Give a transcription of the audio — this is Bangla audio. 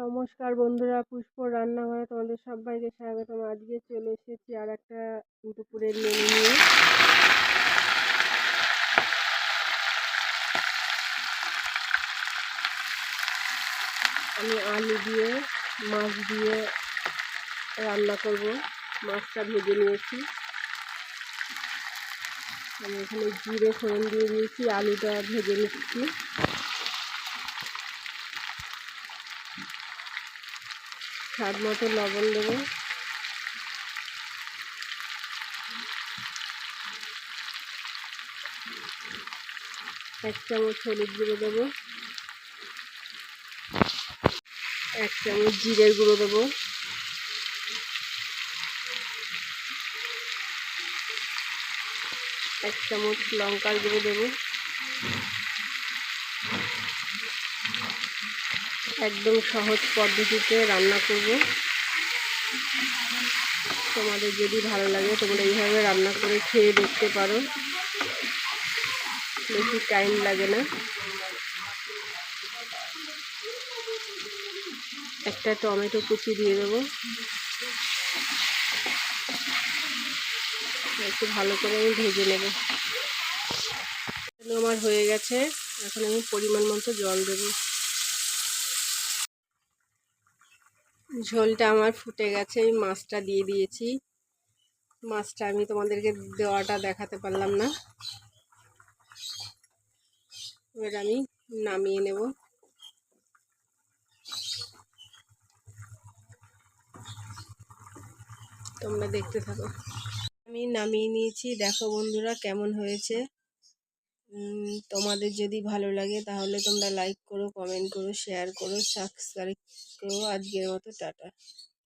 নমস্কার বন্ধুরা, পুষ্প রান্নাঘরে তোমাদের সবাইকে স্বাগতম। আজকে চলে এসেছি আর একটা দুপুরের মেনু নিয়ে। আমি আলু দিয়ে, মাছ দিয়ে রান্না করব। মাছটা ভেজে নিয়েছি। আমি এখানে জিরে ফোড়ন দিয়ে দিয়েছি, আলুটা ভেজে নিচ্ছি। স্বাদ মতো লবণ দেবো। এক চামচ হলুদ গুঁড়ো দেবো। এক চামচ জিরের গুঁড়ো দেবো। এক চামচ লঙ্কার গুঁড়ো দেবো। একদম সহজ পদ্ধতিতে রান্না করব। তোমাদের যদি ভালো লাগে তোমরা এইভাবে রান্না করে খেয়ে দেখতে পারো। বেশি টাইম লাগে না। একটা টমেটো কুচি দিয়ে দেবো। একটু ভালো করে আমি ভেজে নেব। আমার হয়ে গেছে। এখন আমি পরিমাণ মতো জল দেবো। ঝোলটা আমার ফুটে গেছে আমি মাছটা দিয়ে দিয়েছি। মাছটা আমি তোমাদেরকে দেওয়াটা দেখাতে পারলাম না। এবার আমি নামিয়ে নেব। তোমরা দেখতে থাকো। আমি নামিয়ে নিয়েছি। দেখো বন্ধুরা, কেমন হয়েছে? তোমাদের যদি ভালো লাগে তাহলে তোমরা লাইক করো কমেন্ট করো শেয়ার করো সাবস্ক্রাইব করো। আজকের মতো, টাটা।